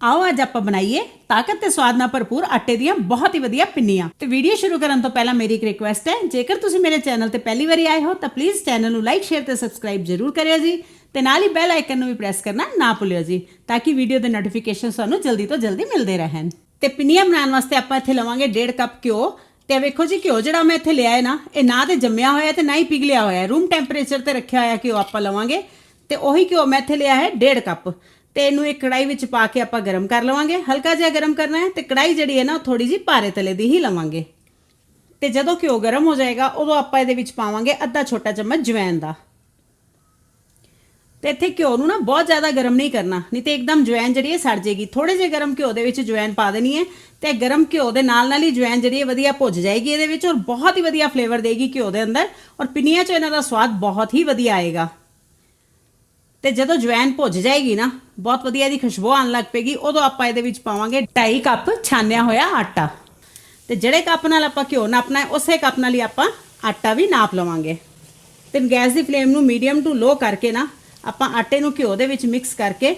ਆਓ ਅੱਜ ਆਪਾਂ ਬਣਾਈਏ ਤਾਕਤ ਤੇ ਸਵਾਦ ਨਾਲ ਭਰਪੂਰ ਆਟੇ ਦੀਆਂ ਬਹੁਤ ਹੀ ਵਧੀਆ ਪਿੰਨੀਆਂ। ਤੇ ਵੀਡੀਓ ਸ਼ੁਰੂ ਕਰਨ ਤੋਂ ਪਹਿਲਾਂ ਮੇਰੀ ਇੱਕ ਰਿਕੁਐਸਟ ਹੈ, ਜੇਕਰ ਤੁਸੀਂ ਮੇਰੇ ਚੈਨਲ ਤੇ ਪਹਿਲੀ ਵਾਰੀ ਆਏ ਹੋ, ਤਾਂ ਪਲੀਜ਼ ਚੈਨਲ ਨੂੰ ਲਾਈਕ ਸ਼ੇਅਰ ਤੇ ਸਬਸਕ੍ਰਾਈਬ ਜ਼ਰੂਰ ਕਰਿਓ ਜੀ। ਤੇ ਨਾਲ ਹੀ ਬੈਲ ਆਈਕਨ ਨੂੰ ਵੀ ਪ੍ਰੈਸ ਕਰਨਾ ਨਾ ਭੁੱਲਿਓ ਜੀ, ਤਾਂ ਕਿ ਵੀਡੀਓ ਦੇ ਨੋਟੀਫਿਕੇਸ਼ਨ ਤੁਹਾਨੂੰ ਜਲਦੀ ਤੋਂ ਜਲਦੀ ਮਿਲਦੇ ਰਹਿਣ। ਤੇ ਪਿੰਨੀਆਂ ਬਣਾਉਣ ਵਾਸਤੇ ਆਪਾਂ ਇੱਥੇ ਲਵਾਂਗੇ 1.5 ਕੱਪ ਘਿਓ। ਤੇ ਵੇਖੋ ਜੀ, ਘਿਓ ਜਿਹੜਾ ਮੈਂ ਇੱਥੇ ਲਿਆ ਹੈ ਨਾ, ਇਹ ਨਾ ਤੇ ਜੰਮਿਆ ਹੋਇਆ ਤੇ ਨਾ ਹੀ ਪਿਘਲਿਆ ਹੋਇਆ ਰੂਮ ਟੈਂਪਰੇਚਰ ਤੇ ਰੱਖਿਆ ਹੋਇਆ ਘਿਓ ਆਪਾਂ ਲਵਾਂਗੇ। ਤੇ ਉਹੀ ਘਿਓ ਮੈਂ ਇੱਥੇ ਲਿਆ ਹੈ 1.5 ਕੱਪ ਤੇ ਇਹਨੂੰ ਇੱਕ ਕੜਾਈ ਵਿੱਚ ਪਾ ਕੇ ਆਪਾਂ ਗਰਮ ਕਰ ਲਵਾਂਗੇ। ਹਲਕਾ ਜਿਹਾ ਗਰਮ ਕਰਨਾ ਹੈ ਤੇ ਕੜਾਈ ਜਿਹੜੀ ਹੈ ਨਾ, ਉਹ ਥੋੜੀ ਜੀ ਭਾਰੇ ਤਲੇ ਦੀ ਹੀ ਲਵਾਂਗੇ। ਤੇ ਜਦੋਂ ਘਿਓ ਗਰਮ ਹੋ ਜਾਏਗਾ, ਉਦੋਂ ਆਪਾਂ ਇਹਦੇ ਵਿੱਚ ਪਾਵਾਂਗੇ ਅੱਧਾ ਛੋਟਾ ਚਮਚ ਜਵੈਨ ਦਾ। ਤੇ ਇੱਥੇ ਘਿਓ ਨੂੰ ਨਾ ਬਹੁਤ ਜ਼ਿਆਦਾ ਗਰਮ ਨਹੀਂ ਕਰਨਾ, ਨਹੀਂ ਤੇ ਇੱਕਦਮ ਜਵੈਨ ਜਿਹੜੀ ਹੈ ਸੜ ਜਾਏਗੀ। ਥੋੜੇ ਜਿਹੇ ਗਰਮ ਘਿਓ ਦੇ ਵਿੱਚ ਜਵੈਨ ਪਾ ਦੇਣੀ ਹੈ ਤੇ ਗਰਮ ਘਿਓ ਦੇ ਨਾਲ ਨਾਲ ਹੀ ਜਵੈਨ ਜਿਹੜੀ ਹੈ ਵਧੀਆ ਭੁੱਜ ਜਾਏਗੀ ਇਹਦੇ ਵਿੱਚ ਔਰ ਬਹੁਤ ਹੀ ਵਧੀਆ ਫਲੇਵਰ ਦੇਗੀ ਘਿਓ ਦੇ ਅੰਦਰ ਔਰ ਪਿੰਨੀਆਂ 'ਚ ਇਹਨਾਂ ਦਾ ਸਵਾਦ ਬਹੁਤ ਹੀ ਵਧੀਆ ਆਏਗਾ। ਤੇ ਜਦੋਂ ਜਵੈਨ ਭੁੱਜ ਜਾਏਗੀ ਨਾ, ਬਹੁਤ ਵਧੀਆ ਦੀ ਖੁਸ਼ਬੂ ਆਉਣ ਲੱਗ ਪਏਗੀ। ਉਦੋਂ ਆਪਾਂ ਇਹਦੇ ਵਿੱਚ ਪਾਵਾਂਗੇ 2.5 ਕੱਪ ਛਾਨਿਆ ਹੋਇਆ ਆਟਾ। ਤੇ ਜਿਹੜੇ ਕੱਪ ਨਾਲ ਆਪਾਂ ਘਿਓ ਨਾਪਣਾ ਹੈ ਉਸੇ ਕੱਪ ਨਾਲ ਹੀ ਆਪਾਂ ਆਟਾ ਵੀ ਨਾਪ ਲਵਾਂਗੇ। ਤੇ ਗੈਸ ਦੀ ਫਲੇਮ ਨੂੰ ਮੀਡੀਅਮ ਟੂ ਲੋ ਕਰਕੇ ਨਾ, ਆਪਾਂ ਆਟੇ ਨੂੰ ਘਿਓ ਦੇ ਵਿੱਚ ਮਿਕਸ ਕਰਕੇ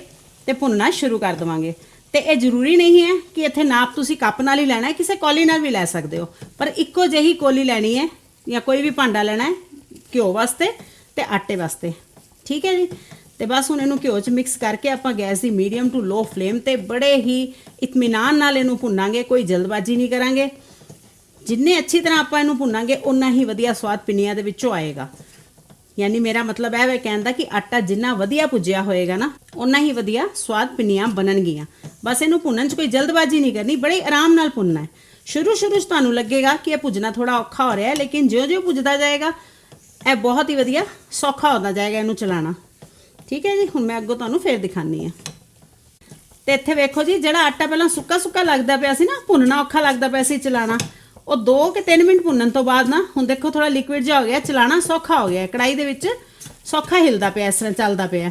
ਤੇ ਭੁੰਨਣਾ ਸ਼ੁਰੂ ਕਰ ਦਵਾਂਗੇ। ਤੇ ਇਹ ਜ਼ਰੂਰੀ ਨਹੀਂ ਹੈ ਕਿ ਇੱਥੇ ਨਾਪ ਤੁਸੀਂ ਕੱਪ ਨਾਲ ਹੀ ਲੈਣਾ ਹੈ, ਕਿਸੇ ਕੋਲੀ ਨਾਲ ਵੀ ਲੈ ਸਕਦੇ ਹੋ। ਪਰ ਇੱਕੋ ਜਿਹੀ ਕੋਲੀ ਲੈਣੀ ਹੈ ਜਾਂ ਕੋਈ ਵੀ ਭਾਂਡਾ ਲੈਣਾ ਹੈ, ਘਿਓ ਵਾਸਤੇ ਤੇ ਆਟੇ ਵਾਸਤੇ। ਠੀਕ ਹੈ ਜੀ? ਤੇ ਬਸ ਹੁਣ ਇਹਨੂੰ ਘਿਓ 'ਚ ਮਿਕਸ ਕਰਕੇ ਆਪਾਂ ਗੈਸ ਦੀ ਮੀਡੀਅਮ ਟੂ ਲੋ ਫਲੇਮ ਤੇ ਬੜੇ ਹੀ ਇਤਮੀਨਾਨ ਨਾਲ ਇਹਨੂੰ ਭੁੰਨਾਂਗੇ, ਕੋਈ ਜਲਦਬਾਜ਼ੀ ਨਹੀਂ ਕਰਾਂਗੇ। ਜਿੰਨੇ ਅੱਛੀ ਤਰ੍ਹਾਂ ਆਪਾਂ ਇਹਨੂੰ ਭੁੰਨਾਂਗੇ ਉਨਾ ਹੀ ਵਧੀਆ ਸਵਾਦ ਪਿੰਨੀਆਂ ਦੇ ਵਿੱਚੋਂ ਆਏਗਾ। ਯਾਨੀ ਮੇਰਾ ਮਤਲਬ ਇਹ ਹੈ ਕਹਿਣ ਦਾ ਕਿ ਆਟਾ ਜਿੰਨਾ ਵਧੀਆ ਭੁੱਜਿਆ ਹੋਏਗਾ ਨਾ ਉਨਾ ਹੀ ਵਧੀਆ ਸਵਾਦ ਪਿੰਨੀਆਂ ਬਣਨਗੀਆਂ। ਬਸ ਇਹਨੂੰ ਭੁੰਨਣ 'ਚ ਕੋਈ ਜਲਦਬਾਜ਼ੀ ਨਹੀਂ ਕਰਨੀ, ਬੜੇ ਆਰਾਮ ਨਾਲ ਭੁੰਨਣਾ ਹੈ। ਸ਼ੁਰੂ ਸ਼ੁਰੂ 'ਚ ਤੁਹਾਨੂੰ ਲੱਗੇਗਾ ਕਿ ਇਹ ਭੁੱਜਣਾ ਥੋੜਾ ਔਖਾ ਹੋ ਰਿਹਾ ਹੈ, ਲੇਕਿਨ ਜਿਉਂ-ਜਿਉਂ ਭੁੱਜਦਾ ਜਾਏਗਾ, ਇਹ ਬਹੁਤ ਹੀ ਵਧੀਆ ਸੌਖਾ ਹੁੰਦਾ ਜਾਏਗਾ ਇਹਨੂੰ ਚਲਾਉਣਾ। ਠੀਕ ਹੈ ਜੀ? ਹੁਣ ਮੈਂ ਅੱਗੋਂ ਤੁਹਾਨੂੰ ਫੇਰ ਦਿਖਾਨੀ ਆ ਤੇ ਇੱਥੇ ਵੇਖੋ ਜੀ, ਜਿਹੜਾ ਆਟਾ ਪਹਿਲਾਂ ਸੁੱਕਾ ਸੁੱਕਾ ਲੱਗਦਾ ਪਿਆ ਸੀ ਨਾ, ਭੁੰਨਣਾ ਔਖਾ ਲੱਗਦਾ ਪਿਆ ਸੀ ਚਲਾਣਾ। ਉਹ 2 ਕਿ 3 ਮਿੰਟ ਭੁੰਨਣ ਤੋਂ ਬਾਅਦ ਨਾ, ਹੁਣ ਦੇਖੋ ਥੋੜਾ ਲਿਕੁਇਡ ਜਿਹਾ ਹੋ ਗਿਆ, ਚਲਾਣਾ ਸੌਖਾ ਹੋ ਗਿਆ। ਕੜਾਈ ਦੇ ਵਿੱਚ ਸੌਖਾ ਹਿਲਦਾ ਪਿਆ, ਇਸ ਤਰ੍ਹਾਂ ਚੱਲਦਾ ਪਿਆ।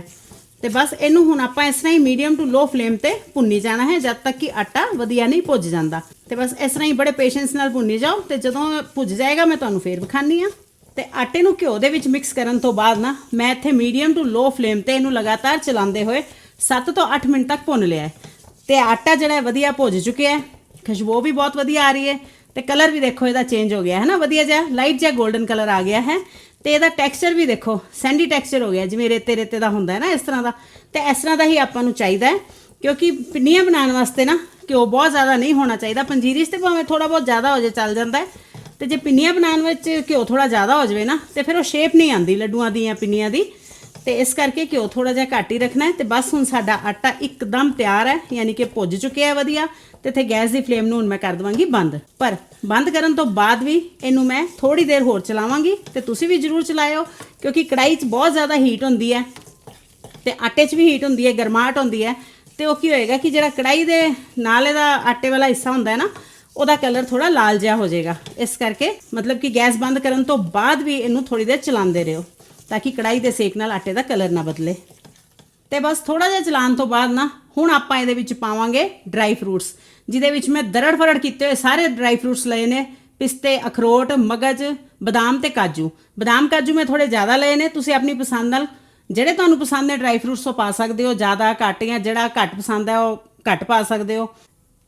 ਤੇ ਬਸ ਇਹਨੂੰ ਹੁਣ ਆਪਾਂ ਇਸ ਤਰ੍ਹਾਂ ਹੀ ਮੀਡੀਅਮ ਟੂ ਲੋ ਫਲੇਮ ਤੇ ਭੁੰਨੀ ਜਾਣਾ ਹੈ, ਜਦ ਤੱਕ ਕਿ ਆਟਾ ਵਧੀਆ ਨਹੀਂ ਭੁੱਜ ਜਾਂਦਾ। ਤੇ ਬਸ ਇਸ ਤਰ੍ਹਾਂ ਹੀ ਬੜੇ ਪੇਸ਼ੈਂਸ ਨਾਲ ਭੁੰਨੀ ਜਾਓ, ਤੇ ਜਦੋਂ ਭੁੱਜ ਜਾਏਗਾ, ਮੈਂ ਤੁਹਾਨੂੰ ਫੇਰ ਵਿਖਾਨੀ ਆ ਤੇ ਆਟੇ ਨੂੰ ਘਿਓ ਦੇ ਵਿੱਚ ਮਿਕਸ ਕਰਨ ਤੋਂ ਬਾਅਦ ਨਾ, ਮੈਂ ਇੱਥੇ ਮੀਡੀਅਮ ਟੂ ਲੋ ਫਲੇਮ ਤੇ ਇਹਨੂੰ ਲਗਾਤਾਰ ਚਲਾਉਂਦੇ ਹੋਏ 7 ਤੋਂ 8 ਮਿੰਟ ਤੱਕ ਭੁੰਨ ਲਿਆ ਹੈ। ਤੇ ਆਟਾ ਜਿਹੜਾ ਹੈ ਵਧੀਆ ਭੁੱਜ ਚੁੱਕਿਆ ਹੈ। ਖੁਸ਼ਬੂ ਵੀ ਬਹੁਤ ਵਧੀਆ ਆ ਰਹੀ ਹੈ। ਤੇ ਕਲਰ ਵੀ ਦੇਖੋ, ਇਹਦਾ ਚੇਂਜ ਹੋ ਗਿਆ, ਹੈ ਨਾ? ਵਧੀਆ ਜਿਹਾ ਲਾਈਟ ਜਿਹਾ 골ਡਨ ਕਲਰ ਆ ਗਿਆ ਹੈ। ਤੇ ਇਹਦਾ ਟੈਕਸਚਰ ਵੀ ਦੇਖੋ ਸੈਂਡੀ ਟੈਕਸਚਰ ਹੋ ਗਿਆ, ਜਿਵੇਂ ਰੇਤੇ ਰੇਤੇ ਦਾ ਹੁੰਦਾ ਹੈ ਨਾ, ਇਸ ਤਰ੍ਹਾਂ ਦਾ। ਤੇ ਇਸ ਤਰ੍ਹਾਂ ਦਾ ਹੀ ਆਪਾਂ ਨੂੰ ਚਾਹੀਦਾ ਹੈ, ਕਿਉਂਕਿ ਪਿੰਨੀਆਂ ਬਣਾਉਣ ਵਾਸਤੇ ਨਾ ਘਿਓ ਬਹੁਤ ਜ਼ਿਆਦਾ ਨਹੀਂ ਹੋਣਾ ਚਾਹੀਦਾ। ਪੰਜੀਰੀ 'ਚ ਤੇ ਭਾਵੇਂ ਥੋੜਾ ਬਹੁਤ ਜ਼ਿਆਦਾ ਹੋ ਜੇ ਚੱਲ ਜਾਂਦਾ ਹੈ। ਤੇ ਜੇ ਪਿੰਨੀਆਂ ਬਣਾਉਣ ਵਿੱਚ ਘਿਓ ਥੋੜਾ ਜ਼ਿਆਦਾ ਹੋ ਜਾਵੇ ਨਾ, ਤੇ ਫਿਰ ਉਹ ਸ਼ੇਪ ਨਹੀਂ ਆਉਂਦੀ ਲੱਡੂਆਂ ਦੀ ਜਾਂ ਪਿੰਨੀਆਂ ਦੀ। ਤੇ ਇਸ ਕਰਕੇ ਘਿਓ ਥੋੜਾ ਜਿਹਾ ਘੱਟ ਹੀ ਰੱਖਣਾ ਹੈ ਤੇ ਬਸ ਹੁਣ ਸਾਡਾ ਆਟਾ ਇੱਕਦਮ ਤਿਆਰ ਹੈ, ਯਾਨੀ ਕਿ ਭੁੱਜ ਚੁੱਕਿਆ ਹੈ ਵਧੀਆ, ਤੇ ਇੱਥੇ ਗੈਸ ਦੀ ਫਲੇਮ ਨੂੰ ਹੁਣ ਮੈਂ ਕਰ ਦਵਾਂਗੀ ਬੰਦ। ਪਰ ਬੰਦ ਕਰਨ ਤੋਂ ਬਾਅਦ ਵੀ ਇਹਨੂੰ ਮੈਂ ਥੋੜੀ ਦੇਰ ਹੋਰ ਚਲਾਵਾਂਗੀ ਤੇ ਤੁਸੀਂ ਵੀ ਜ਼ਰੂਰ ਚਲਾਇਓ, ਕਿਉਂਕਿ ਕੜਾਈ 'ਚ ਬਹੁਤ ਜ਼ਿਆਦਾ ਹੀਟ ਹੁੰਦੀ ਹੈ ਤੇ ਆਟੇ 'ਚ ਵੀ ਹੀਟ ਹੁੰਦੀ ਹੈ, ਗਰਮਾਹਟ ਹੁੰਦੀ ਹੈ, ਤੇ ਉਹ ਕੀ ਹੋਏਗਾ ਕਿ ਜਿਹੜਾ ਕੜਾਈ ਦੇ ਨਾਲ ਇਹਦਾ ਆਟੇ ਵਾਲਾ ਹਿੱਸਾ ਹੁੰਦਾ ਹੈ ਨਾ ਉਹਦਾ ਕਲਰ ਥੋੜਾ ਲਾਲ ਜਿਹਾ ਹੋ ਜਾਏਗਾ। ਇਸ ਕਰਕੇ ਮਤਲਬ ਕਿ ਗੈਸ ਬੰਦ ਕਰਨ ਤੋਂ ਬਾਅਦ ਵੀ ਇਹਨੂੰ ਥੋੜੀ ਦੇਰ ਚਲਾਉਂਦੇ ਰਹੋ, ਤਾਂ ਕਿ ਕੜਾਈ ਦੇ ਸੇਕ ਨਾਲ ਆਟੇ ਦਾ ਕਲਰ ਨਾ ਬਦਲੇ। ਤੇ ਬਸ ਥੋੜਾ ਜਿਹਾ ਚਲਾਉਣ ਤੋਂ ਬਾਅਦ ਨਾ, ਹੁਣ ਆਪਾਂ ਇਹਦੇ ਵਿੱਚ ਪਾਵਾਂਗੇ ਡਰਾਈ ਫਰੂਟਸ, ਜਿਹਦੇ ਵਿੱਚ ਮੈਂ ਦਰੜ ਫਰੜ ਕੀਤੇ ਹੋਏ ਸਾਰੇ ਡਰਾਈ ਫਰੂਟਸ ਲਏ ਨੇ। ਪਿਸਤੇ, ਅਖਰੋਟ, ਮਗਜ, ਬਦਾਮ ਤੇ ਕਾਜੂ। ਬਦਾਮ, ਕਾਜੂ ਮੈਂ ਥੋੜੇ ਜ਼ਿਆਦਾ ਲਏ ਨੇ, ਤੁਸੀਂ ਆਪਣੀ ਪਸੰਦ ਨਾਲ ਜਿਹੜੇ ਤੁਹਾਨੂੰ ਪਸੰਦ ਨੇ ਡਰਾਈ ਫਰੂਟਸ ਉਹ ਪਾ ਸਕਦੇ ਹੋ, ਜ਼ਿਆਦਾ ਘੱਟ ਜਾਂ ਜਿਹੜਾ ਘੱਟ ਪਸੰਦ ਹੈ ਉਹ ਘੱਟ ਪਾ ਸਕਦੇ ਹੋ।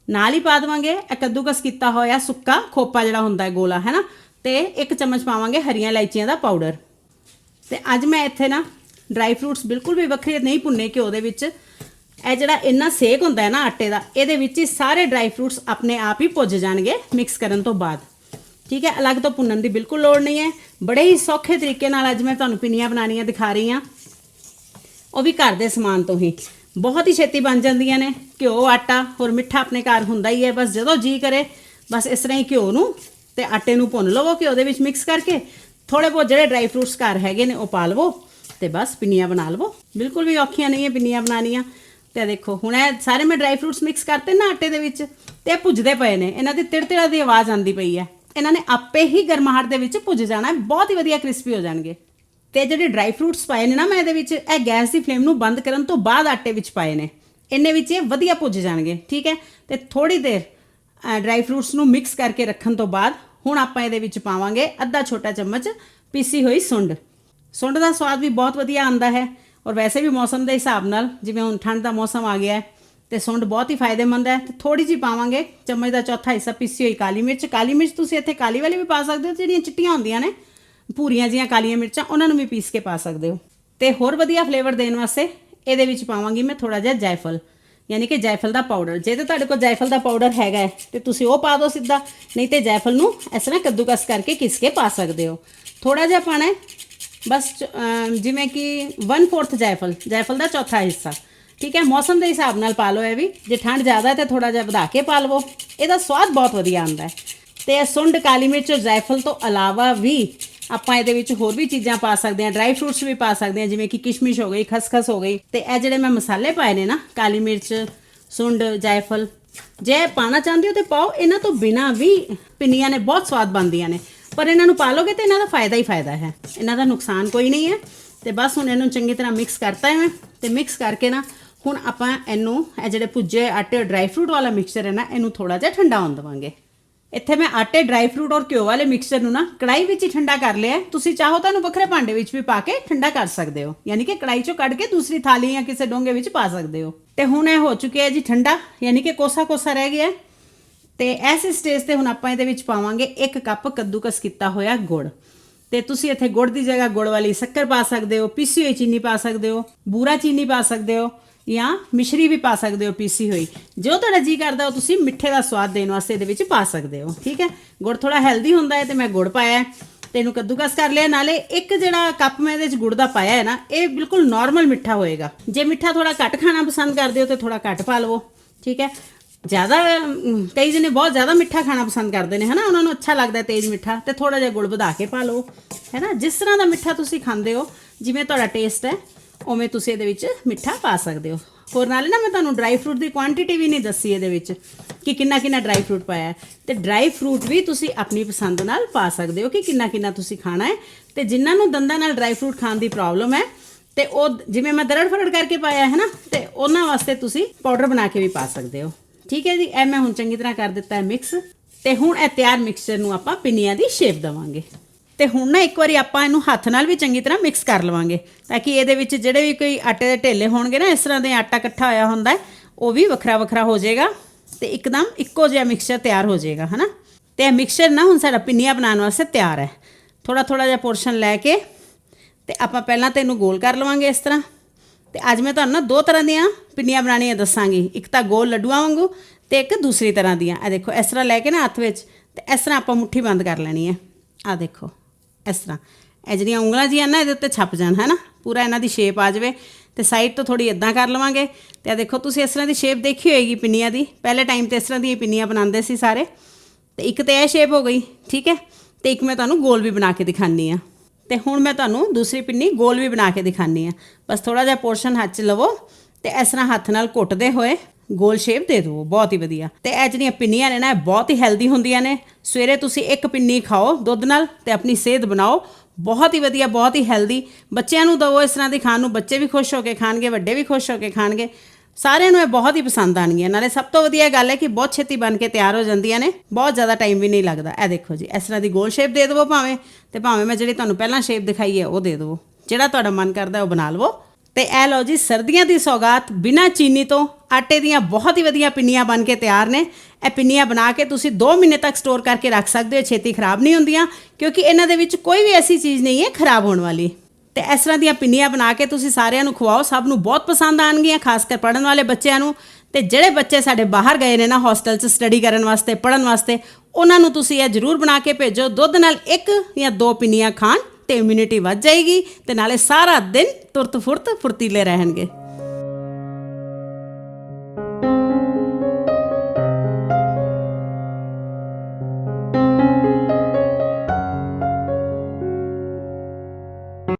ਨਾਲ ਹੀ ਪਾ ਦੇਵਾਂਗੇ, ਇਹ ਕੱਦੂਕਸ ਕੀਤਾ ਹੋਇਆ ਸੁੱਕਾ ਖੋਪਾ ਜਿਹੜਾ ਹੁੰਦਾ ਹੈ ਗੋਲਾ, ਹੈ ਨਾ? ਤੇ ਇੱਕ ਚਮਚ ਪਾਵਾਂਗੇ ਹਰੀਆਂ ਇਲਾਇਚੀਆਂ ਦਾ ਪਾਊਡਰ ਤੇ ਅੱਜ ਮੈਂ ਇੱਥੇ ਨਾ ਡਰਾਈ ਫਰੂਟਸ ਬਿਲਕੁਲ ਵੀ ਵੱਖਰੇ ਨਹੀਂ ਭੁੰਨੇ ਘਿਓ ਦੇ ਵਿੱਚ। ਇਹ ਜਿਹੜਾ ਇੰਨਾ ਸੇਕ ਹੁੰਦਾ ਹੈ ਨਾ ਆਟੇ ਦਾ, ਇਹਦੇ ਵਿੱਚ ਹੀ ਸਾਰੇ ਡਰਾਈ ਫਰੂਟਸ ਆਪਣੇ ਆਪ ਹੀ ਭੁੱਜ ਜਾਣਗੇ ਮਿਕਸ ਕਰਨ ਤੋਂ ਬਾਅਦ। ਠੀਕ ਹੈ, ਅਲੱਗ ਤੋਂ ਭੁੰਨਣ ਦੀ ਬਿਲਕੁਲ ਲੋੜ ਨਹੀਂ ਹੈ। ਬੜੇ ਹੀ ਸੌਖੇ ਤਰੀਕੇ ਨਾਲ ਅੱਜ ਮੈਂ ਤੁਹਾਨੂੰ ਪਿੰਨੀਆਂ ਬਣਾਉਣੀਆਂ ਦਿਖਾ ਰਹੀ ਹਾਂ। ਉਹ ਵੀ ਘਰ ਦੇ ਸਮਾਨ ਤੋਂ ਹੀ। ਬਹੁਤ ਹੀ ਛੇਤੀ ਬਣ ਜਾਂਦੀਆਂ ਨੇ, ਘਿਓ, ਆਟਾ, ਹੋਰ ਮਿੱਠਾ ਆਪਣੇ ਘਰ ਹੁੰਦਾ ਹੀ ਹੈ, ਬਸ ਜਦੋਂ ਜੀ ਕਰੇ, ਬਸ ਇਸ ਤਰ੍ਹਾਂ ਹੀ ਘਿਓ ਨੂੰ ਤੇ ਆਟੇ ਨੂੰ ਭੁੰਨ ਲਵੋ, ਘਿਓ ਦੇ ਵਿੱਚ ਮਿਕਸ ਕਰਕੇ ਥੋੜੇ ਬਹੁਤ ਜਿਹੜੇ ਡਰਾਈ ਫਰੂਟਸ ਘਰ ਹੈਗੇ ਨੇ ਉਹ ਪਾ ਲਵੋ ਤੇ ਬਸ ਪਿੰਨੀਆਂ ਬਣਾ ਲਵੋ। ਬਿਲਕੁਲ ਵੀ ਔਖੀਆਂ ਨਹੀਂ ਹੈ ਪਿੰਨੀਆਂ ਬਣਾਉਣੀਆਂ। ਤੇ ਦੇਖੋ, ਹੁਣ ਇਹ ਸਾਰੇ ਮੈਂ ਡਰਾਈ ਫਰੂਟਸ ਮਿਕਸ ਕਰਤੇ ਨਾ ਆਟੇ ਦੇ ਵਿੱਚ ਤੇ ਇਹ ਭੁੱਜਦੇ ਪਏ ਨੇ, ਇਹਨਾਂ ਦੀ ਤਿੜਤਿੜਾ ਦੀ ਆਵਾਜ਼ ਆਉਂਦੀ ਪਈ ਹੈ। ਇਹਨਾਂ ਨੇ ਆਪੇ ਹੀ ਗਰਮਾਹਟ ਦੇ ਵਿੱਚ ਭੁੱਜ ਜਾਣਾ, ਬਹੁਤ ਹੀ ਵਧੀਆ ਕ੍ਰਿਸਪੀ ਹੋ ਜਾਣਗੇ। ਤੇ ਜਿਹੜੇ ਡਰਾਈ ਫਰੂਟਸ ਪਾਏ ਨੇ ਨਾ ਮੈਂ ਇਹਦੇ ਵਿੱਚ, ਇਹ ਗੈਸ ਦੀ ਫਲੇਮ ਨੂੰ ਬੰਦ ਕਰਨ ਤੋਂ ਬਾਅਦ ਆਟੇ ਵਿੱਚ ਪਾਏ ਨੇ। ਇੰਨੇ ਵਿੱਚ ਇਹ ਵਧੀਆ ਭੁੱਜ ਜਾਣਗੇ, ਠੀਕ ਹੈ? ਤੇ ਥੋੜੀ ਦੇਰ ਡਰਾਈ ਫਰੂਟਸ ਨੂੰ ਮਿਕਸ ਕਰਕੇ ਰੱਖਣ ਤੋਂ ਬਾਅਦ ਹੁਣ ਆਪਾਂ ਇਹਦੇ ਵਿੱਚ ਪਾਵਾਂਗੇ ਅੱਧਾ ਛੋਟਾ ਚਮਚ ਪੀਸੀ ਹੋਈ ਸੁੰਡ। ਸੁੰਡ ਦਾ ਸਵਾਦ ਵੀ ਬਹੁਤ ਵਧੀਆ ਆਉਂਦਾ ਹੈ ਔਰ ਵੈਸੇ ਵੀ ਮੌਸਮ ਦੇ ਹਿਸਾਬ ਨਾਲ, ਜਿਵੇਂ ਹੁਣ ਠੰਡ ਦਾ ਮੌਸਮ ਆ ਗਿਆ ਹੈ, ਤੇ ਸੁੰਡ ਬਹੁਤ ਹੀ ਫਾਇਦੇਮੰਦ ਹੈ। ਤੇ ਥੋੜੀ ਜੀ ਪਾਵਾਂਗੇ, ਚਮਚ ਦਾ ਚੌਥਾ ਹਿੱਸਾ ਪੀਸੀ ਹੋਈ ਕਾਲੀ ਮਿਰਚ। ਕਾਲੀ ਮਿਰਚ ਤੁਸੀਂ ਇੱਥੇ ਕਾਲੀ ਵਾਲੀ ਵੀ ਪਾ ਸਕਦੇ ਹੋ, ਜਿਹੜੀਆਂ ਚਿੱਟੀਆਂ ਹੁੰਦੀਆਂ ਨੇ ਭੂਰੀਆਂ ਜੀਆਂ ਕਾਲੀਆਂ ਮਿਰਚਾਂ ਉਹਨਾਂ ਨੂੰ ਵੀ ਪੀਸ ਕੇ ਪਾ ਸਕਦੇ ਹੋ। ਤੇ ਹੋਰ ਵਧੀਆ ਫਲੇਵਰ ਦੇਣ ਵਾਸਤੇ ਇਹਦੇ ਵਿੱਚ ਪਾਵਾਂਗੀ ਮੈਂ ਥੋੜਾ ਜਿਹਾ ਜਾਇਫਲ। ਯਾਨੀ ਕਿ ਜਾਇਫਲ ਦਾ ਪਾਊਡਰ ਜੇ ਤੇ ਤੁਹਾਡੇ ਕੋਲ ਜਾਇਫਲ ਦਾ ਪਾਊਡਰ ਹੈਗਾ ਹੈ, ਤੇ ਤੁਸੀਂ ਉਹ ਪਾ ਦਿਓ ਸਿੱਧਾ ਨਹੀਂ ਤੇ ਜਾਇਫਲ ਨੂੰ ਇਸ ਤਰ੍ਹਾਂ ਕੱਦੂਕਸ ਕਰਕੇ ਕਿਸ ਕੇ ਪਾ ਸਕਦੇ ਹੋ। ਥੋੜਾ ਜਿਹਾ ਪਾਣਾ ਹੈ। ਬਸ ਜਿਵੇਂ ਕਿ 1/4 ਜਾਇਫਲ। ਜਾਇਫਲ ਦਾ ਚੌਥਾ ਹਿੱਸਾ। ਠੀਕ ਹੈ ਮੌਸਮ ਦੇ ਹਿਸਾਬ ਨਾਲ ਪਾ ਲਓ ਇਹ ਵੀ। ਜੇ ਠੰਡ ਜ਼ਿਆਦਾ ਹੈ ਤੇ ਥੋੜਾ ਜਿਹਾ ਵਧਾ ਕੇ ਪਾ ਲਵੋ। ਇਹਦਾ ਸਵਾਦ ਬਹੁਤ ਵਧੀਆ ਆਉਂਦਾ ਹੈ। ਤੇ ਸੁੰਡ ਕਾਲੀ ਮਿਰਚ ਔਰ ਜਾਇਫਲ ਤੋਂ ਇਲਾਵਾ ਵੀ ਆਪਾਂ ਇਹਦੇ ਵਿੱਚ ਹੋਰ ਵੀ ਚੀਜ਼ਾਂ ਪਾ ਸਕਦੇ ਹਾਂ ਡਰਾਈ ਫਰੂਟਸ ਵੀ ਪਾ ਸਕਦੇ ਹਾਂ, ਜਿਵੇਂ ਕਿ ਕਿਸ਼ਮਿਸ਼ ਹੋ ਗਈ, ਖਸਖਸ ਹੋ ਗਈ। ਤੇ ਇਹ ਜਿਹੜੇ ਮੈਂ ਮਸਾਲੇ ਪਾਏ ਨੇ ਨਾ, ਕਾਲੀ ਮਿਰਚ, ਸੁੰਡ, ਜਾਇਫਲ, ਜੇ ਪਾਣਾ ਚਾਹੁੰਦੇ ਹੋ ਤੇ ਪਾਓ, ਇਹਨਾਂ ਤੋਂ ਬਿਨਾ ਵੀ ਪਿੰਨੀਆਂ ਨੇ ਬਹੁਤ ਸਵਾਦ ਬਣਦੀਆਂ ਨੇ। ਪਰ ਇਹਨਾਂ ਨੂੰ ਪਾ ਲੋਗੇ ਤੇ ਇਹਨਾਂ ਦਾ ਫਾਇਦਾ ਹੀ ਫਾਇਦਾ ਹੈ। ਇਹਨਾਂ ਦਾ ਨੁਕਸਾਨ ਕੋਈ ਨਹੀਂ ਹੈ। ਤੇ ਬਸ ਹੁਣ ਇਹਨੂੰ ਚੰਗੀ ਤਰ੍ਹਾਂ ਮਿਕਸ ਕਰਤਾ ਹੈ ਮੈਂ। ਤੇ ਮਿਕਸ ਕਰਕੇ ਨਾ, ਹੁਣ ਆਪਾਂ ਇਹਨੂੰ, ਇਹ ਜਿਹੜੇ ਭੁੱਜੇ ਆਟੇ ਡਰਾਈ ਫਰੂਟ ਵਾਲਾ ਮਿਕਸਚਰ ਹੈ ਨਾ, ਇਹਨੂੰ ਥੋੜਾ ਜਿਹਾ ਠੰਡਾ ਹੋਣ ਦੇਵਾਂਗੇ। ਇੱਥੇ ਮੈਂ ਆਟੇ ਡਰਾਈ ਫਰੂਟ ਔਰ ਘਿਓ ਵਾਲੇ ਮਿਕਸਚਰ ਨੂੰ ਨਾ ਕੜਾਈ ਵਿੱਚ ਹੀ ਠੰਡਾ ਕਰ ਲਿਆ ਤੁਸੀਂ ਚਾਹੋ ਤਾਂ ਇਹਨੂੰ ਵੱਖਰੇ ਭਾਂਡੇ ਵਿੱਚ ਵੀ ਪਾ ਕੇ ਠੰਡਾ ਕਰ ਸਕਦੇ ਹੋ। ਯਾਨੀ ਕਿ ਕੜਾਈ ਚੋਂ ਕੱਢ ਕੇ ਦੂਸਰੀ ਥਾਲੀ ਜਾਂ ਕਿਸੇ ਡੋਂਗੇ ਵਿੱਚ ਪਾ ਸਕਦੇ ਹੋ। ਤੇ ਹੁਣ ਇਹ ਹੋ ਚੁੱਕਿਆ ਹੈ ਜੀ ਠੰਡਾ, ਯਾਨੀ ਕਿ ਕੋਸਾ ਕੋਸਾ ਰਹਿ ਗਿਆ ਹੈ। ਤੇ ਇਸ ਸਟੇਜ ਤੇ ਹੁਣ ਆਪਾਂ ਇਹਦੇ ਵਿੱਚ ਪਾਵਾਂਗੇ 1 ਕੱਪ ਕੱਦੂਕਸ ਕੀਤਾ ਹੋਇਆ ਗੁੜ। ਤੇ ਤੁਸੀਂ ਇੱਥੇ ਗੁੜ ਦੀ ਜਗ੍ਹਾ ਗੁੜ ਵਾਲੀ ਸ਼ੱਕਰ ਪਾ ਸਕਦੇ ਹੋ, ਪੀਸੀ ਹੋਈ ਚੀਨੀ ਪਾ ਸਕਦੇ ਹੋ, ਬੂਰਾ ਚੀਨੀ ਪਾ ਸਕਦੇ ਹੋ। ਜਾਂ ਮਿਸ਼ਰੀ ਵੀ ਪਾ ਸਕਦੇ ਹੋ ਪੀਸੀ ਹੋਈ। ਜੋ ਤੁਹਾਡਾ ਜੀ ਕਰਦਾ ਉਹ ਤੁਸੀਂ ਮਿੱਠੇ ਦਾ ਸਵਾਦ ਦੇਣ ਵਾਸਤੇ ਇਹਦੇ ਵਿੱਚ ਪਾ ਸਕਦੇ ਹੋ ਠੀਕ ਹੈ? ਗੁੜ ਥੋੜਾ ਹੈਲਦੀ ਹੁੰਦਾ ਹੈ ਤੇ ਮੈਂ ਗੁੜ ਪਾਇਆ ਹੈ। ਤੇ ਇਹਨੂੰ ਕੱਦੂਕਸ ਕਰ ਲਿਆ ਨਾਲੇ ਇੱਕ ਜਿਹੜਾ ਕੱਪ ਮੈਂ ਇਹਦੇ ਵਿੱਚ ਗੁੜ ਦਾ ਪਾਇਆ ਹੈ ਨਾ ਇਹ ਬਿਲਕੁਲ ਨਾਰਮਲ ਮਿੱਠਾ ਹੋਏਗਾ। ਜੇ ਮਿੱਠਾ ਥੋੜਾ ਘੱਟ ਖਾਣਾ ਪਸੰਦ ਕਰਦੇ ਹੋ ਤੇ ਥੋੜਾ ਘੱਟ ਪਾ ਲਵੋ ਠੀਕ ਹੈ? ਜ਼ਿਆਦਾ ਅਮ, ਕਈ ਜਣੇ ਬਹੁਤ ਜ਼ਿਆਦਾ ਮਿੱਠਾ ਖਾਣਾ ਪਸੰਦ ਕਰਦੇ ਨੇ ਹਨਾ? ਉਹਨਾਂ ਨੂੰ ਅੱਛਾ ਲੱਗਦਾ ਤੇਜ਼ ਮਿੱਠਾ ਤੇ ਥੋੜਾ ਜਿਹਾ ਗੁੜ ਵਧਾ ਕੇ ਪਾ ਲਓ ਹੈਨਾ ਜਿਸ ਤਰ੍ਹਾਂ ਦਾ ਮਿੱਠਾ ਤੁਸੀਂ ਖਾਂਦੇ ਹੋ ਜਿਵੇਂ ਤੁਹਾਡਾ ਟੇਸਟ ਹੈ ਉਵੇਂ ਤੁਸੀਂ ਇਹਦੇ ਵਿੱਚ ਮਿੱਠਾ ਪਾ ਸਕਦੇ ਹੋ। ਹੋਰ ਨਾਲੇ ਨਾ ਮੈਂ ਤੁਹਾਨੂੰ ਡਰਾਈ ਫਰੂਟ ਦੀ ਕੁਆਂਟੀਟੀ ਵੀ ਨਹੀਂ ਦੱਸੀ ਇਹਦੇ ਵਿੱਚ ਕਿ ਕਿੰਨਾ ਕਿੰਨਾ ਡਰਾਈ ਫਰੂਟ ਪਾਇਆ ਹੈ। ਤੇ ਡਰਾਈ ਫਰੂਟ ਵੀ ਤੁਸੀਂ ਆਪਣੀ ਪਸੰਦ ਨਾਲ ਪਾ ਸਕਦੇ ਹੋ ਕਿ ਕਿੰਨਾ ਕਿੰਨਾ ਤੁਸੀਂ ਖਾਣਾ ਹੈ। ਤੇ ਜਿਨ੍ਹਾਂ ਨੂੰ ਦੰਦਾਂ ਨਾਲ ਡਰਾਈ ਫਰੂਟ ਖਾਣ ਦੀ ਪ੍ਰੋਬਲਮ ਹੈ, ਤੇ ਉਹ ਜਿਵੇਂ ਮੈਂ ਦਰੜ ਫਰੜ ਕਰਕੇ ਪਾਇਆ ਹੈ ਨਾ, ਤੇ ਉਹਨਾਂ ਵਾਸਤੇ ਤੁਸੀਂ ਪਾਊਡਰ ਬਣਾ ਕੇ ਵੀ ਪਾ ਸਕਦੇ ਹੋ। ਠੀਕ ਹੈ ਜੀ, ਇਹ ਮੈਂ ਹੁਣ ਚੰਗੀ ਤਰ੍ਹਾਂ ਕਰ ਦਿੱਤਾ ਹੈ ਮਿਕਸ ਤੇ ਹੁਣ ਇਹ ਤਿਆਰ ਮਿਕਸਚਰ ਨੂੰ ਆਪਾਂ ਪਿੰਨੀਆਂ ਦੀ ਸ਼ੇਪ ਦੇਵਾਂਗੇ। ਤੇ ਹੁਣ ਨਾ ਇੱਕ ਵਾਰੀ ਆਪਾਂ ਇਹਨੂੰ ਹੱਥ ਨਾਲ ਵੀ ਚੰਗੀ ਤਰ੍ਹਾਂ ਮਿਕਸ ਕਰ ਲਵਾਂਗੇ, ਤਾਂ ਕਿ ਇਹਦੇ ਵਿੱਚ ਜਿਹੜੇ ਵੀ ਕੋਈ ਆਟੇ ਦੇ ਢੇਲੇ ਹੋਣਗੇ ਨਾ, ਇਸ ਤਰ੍ਹਾਂ ਦੇ ਆਟਾ ਇਕੱਠਾ ਹੋਇਆ ਹੁੰਦਾ ਉਹ ਵੀ ਵੱਖਰਾ ਵੱਖਰਾ ਹੋ ਜਾਏਗਾ ਤੇ ਇੱਕਦਮ ਇੱਕੋ ਜਿਹਾ ਮਿਕਸਚਰ ਤਿਆਰ ਹੋ ਜਾਏਗਾ, ਹਨਾ? ਤੇ ਇਹ ਮਿਕਸਚਰ ਨਾ ਹੁਣ ਸਾਡਾ ਪਿੰਨੀਆਂ ਬਣਾਉਣ ਵਾਸਤੇ ਤਿਆਰ ਹੈ। ਥੋੜਾ ਥੋੜਾ ਜਿਹਾ ਪੋਰਸ਼ਨ ਲੈ ਕੇ ਤੇ ਆਪਾਂ ਪਹਿਲਾਂ ਤੇ ਇਹਨੂੰ ਗੋਲ ਕਰ ਲਵਾਂਗੇ ਇਸ ਤਰ੍ਹਾਂ। ਤੇ ਅੱਜ ਮੈਂ ਤੁਹਾਨੂੰ ਨਾ ਦੋ ਤਰ੍ਹਾਂ ਦੀਆਂ ਪਿੰਨੀਆਂ ਬਣਾਉਣੀਆਂ ਦੱਸਾਂਗੀ, ਇੱਕ ਤਾਂ ਗੋਲ ਲੱਡੂਆਂ ਵਾਂਗੂ ਤੇ ਇੱਕ ਦੂਸਰੀ ਤਰ੍ਹਾਂ ਦੀਆਂ। ਇਹ ਦੇਖੋ, ਇਸ ਤਰ੍ਹਾਂ ਲੈ ਕੇ ਨਾ ਹੱਥ ਵਿੱਚ ਤੇ ਇਸ ਤਰ੍ਹਾਂ ਆਪਾਂ ਮੁੱਠੀ ਬੰਦ ਕਰ ਲੈਣੀ ਹੈ। ਆ ਦੇਖੋ। ਇਸ ਤਰ੍ਹਾਂ। ਇਹ ਜਿਹੜੀਆਂ ਉਂਗਲਾਂ ਜੀਆਂ ਨਾ, ਇਹਦੇ ਉੱਤੇ ਛਪ ਜਾਣ ਹੈ ਨਾ ਪੂਰਾ ਇਹਨਾਂ ਦੀ ਸ਼ੇਪ ਆ ਜਾਵੇ ਤੇ ਸਾਈਡ ਤੋਂ ਥੋੜੀ ਇਦਾਂ ਕਰ ਲਵਾਂਗੇ। ਤੇ ਆ ਦੇਖੋ, ਤੁਸੀਂ ਇਸ ਤਰ੍ਹਾਂ ਦੀ ਸ਼ੇਪ ਦੇਖੀ ਹੋਏਗੀ ਪਿੰਨੀਆਂ ਦੀ। ਪਹਿਲੇ ਟਾਈਮ ਤੇ ਇਸ ਤਰ੍ਹਾਂ ਦੀਆਂ ਪਿੰਨੀਆਂ ਬਣਾਉਂਦੇ ਸੀ ਸਾਰੇ। ਤੇ ਇੱਕ ਤੇ ਇਹ ਸ਼ੇਪ ਹੋ ਗਈ, ਠੀਕ ਹੈ? ਤੇ ਇੱਕ ਮੈਂ ਤੁਹਾਨੂੰ ਗੋਲ ਵੀ ਬਣਾ ਕੇ ਦਿਖਾਨੀ ਆ ਤੇ ਹੁਣ ਮੈਂ ਤੁਹਾਨੂੰ ਦੂਸਰੀ ਪਿੰਨੀ ਗੋਲ ਵੀ ਬਣਾ ਕੇ ਦਿਖਾਨੀ ਆ ਬਸ ਥੋੜਾ ਜਿਹਾ ਪੋਰਸ਼ਨ ਹੱਥ 'ਚ ਲਵੋ ਤੇ ਇਸ ਤਰ੍ਹਾਂ ਹੱਥ ਨਾਲ ਘੁੱਟਦੇ ਹੋਏ ਗੋਲ ਸ਼ੇਪ ਦੇ ਦਿਓ ਬਹੁਤ ਹੀ ਵਧੀਆ। ਤੇ ਇਹ ਜਿਹੜੀਆਂ ਪਿੰਨੀਆਂ ਨੇ ਨਾ, ਇਹ ਬਹੁਤ ਹੀ ਹੈਲਦੀ ਹੁੰਦੀਆਂ ਨੇ। ਸਵੇਰੇ ਤੁਸੀਂ ਇੱਕ ਪਿੰਨੀ ਖਾਓ ਦੁੱਧ ਨਾਲ ਤੇ ਆਪਣੀ ਸਿਹਤ ਬਣਾਓ। ਬਹੁਤ ਹੀ ਵਧੀਆ, ਬਹੁਤ ਹੀ ਹੈਲਦੀ ਬੱਚਿਆਂ ਨੂੰ ਦਵੋ ਇਸ ਤਰ੍ਹਾਂ ਦੀ ਖਾਣ ਨੂੰ, ਬੱਚੇ ਵੀ ਖੁਸ਼ ਹੋ ਕੇ ਖਾਣਗੇ, ਵੱਡੇ ਵੀ ਖੁਸ਼ ਹੋ ਕੇ ਖਾਣਗੇ। ਸਾਰਿਆਂ ਨੂੰ ਇਹ ਬਹੁਤ ਹੀ ਪਸੰਦ ਆਣਗੀਆਂ। ਨਾਲੇ ਸਭ ਤੋਂ ਵਧੀਆ ਗੱਲ ਹੈ ਕਿ ਬਹੁਤ ਛੇਤੀ ਬਣ ਕੇ ਤਿਆਰ ਹੋ ਜਾਂਦੀਆਂ ਨੇ। ਬਹੁਤ ਜ਼ਿਆਦਾ ਟਾਈਮ ਵੀ ਨਹੀਂ ਲੱਗਦਾ। ਇਹ ਦੇਖੋ ਜੀ, ਇਸ ਤਰ੍ਹਾਂ ਦੀ ਗੋਲ ਸ਼ੇਪ ਦੇ ਦਿਵੋ ਭਾਵੇਂ। ਤੇ ਭਾਵੇਂ ਮੈਂ ਜਿਹੜੀ ਤੁਹਾਨੂੰ ਪਹਿਲਾਂ ਸ਼ੇਪ ਦਿਖਾਈ ਹੈ, ਉਹ ਦੇ ਦਿਵੋ। ਜਿਹੜਾ ਤੁਹਾਡਾ ਮਨ ਕਰਦਾ ਉਹ ਬਣਾ ਲਵੋ। ਤੇ ਇਹ ਲਓ ਜੀ, ਸਰਦੀਆਂ ਦੀ ਸੌਗਾਤ ਬਿਨਾਂ ਚੀਨੀ ਤੋਂ ਆਟੇ ਦੀਆਂ ਬਹੁਤ ਹੀ ਵਧੀਆ ਪਿੰਨੀਆਂ ਬਣ ਕੇ ਤਿਆਰ ਨੇ। ਇਹ ਪਿੰਨੀਆਂ ਬਣਾ ਕੇ ਤੁਸੀਂ 2 ਮਹੀਨੇ ਤੱਕ ਸਟੋਰ ਕਰਕੇ ਰੱਖ ਸਕਦੇ ਹੋ ਛੇਤੀ ਖਰਾਬ ਨਹੀਂ ਹੁੰਦੀਆਂ, ਕਿਉਂਕਿ ਇਹਨਾਂ ਦੇ ਵਿੱਚ ਕੋਈ ਵੀ ਐਸੀ ਚੀਜ਼ ਨਹੀਂ ਹੈ ਖਰਾਬ ਹੋਣ ਵਾਲੀ। ਤੇ ਇਸ ਤਰ੍ਹਾਂ ਦੀਆਂ ਪਿੰਨੀਆਂ ਬਣਾ ਕੇ ਤੁਸੀਂ ਸਾਰਿਆਂ ਨੂੰ ਖਵਾਓ, ਸਭ ਨੂੰ ਬਹੁਤ ਪਸੰਦ ਆਣਗੀਆਂ ਖਾਸ ਕਰ ਪੜਨ ਵਾਲੇ ਬੱਚਿਆਂ ਨੂੰ। ਤੇ ਜਿਹੜੇ ਬੱਚੇ ਸਾਡੇ ਬਾਹਰ ਗਏ ਨੇ ਨਾ ਹੋਸਟਲ 'ਚ ਸਟੱਡੀ ਕਰਨ ਵਾਸਤੇ ਪੜਨ ਵਾਸਤੇ, ਉਹਨਾਂ ਨੂੰ ਤੁਸੀਂ ਇਹ ਜ਼ਰੂਰ ਬਣਾ ਕੇ ਭੇਜੋ। ਦੁੱਧ ਨਾਲ ਇੱਕ ਜਾਂ ਦੋ ਪਿੰਨੀਆਂ ਖਾਣ ਤੇ ਇਮਿਊਨਿਟੀ ਵੱਧ ਜਾਏਗੀ ਤੇ ਨਾਲੇ ਸਾਰਾ ਦਿਨ ਤੁਰਤ ਫੁਰਤ ਫੁਰਤੀਲੇ ਰਹਿਣਗੇ।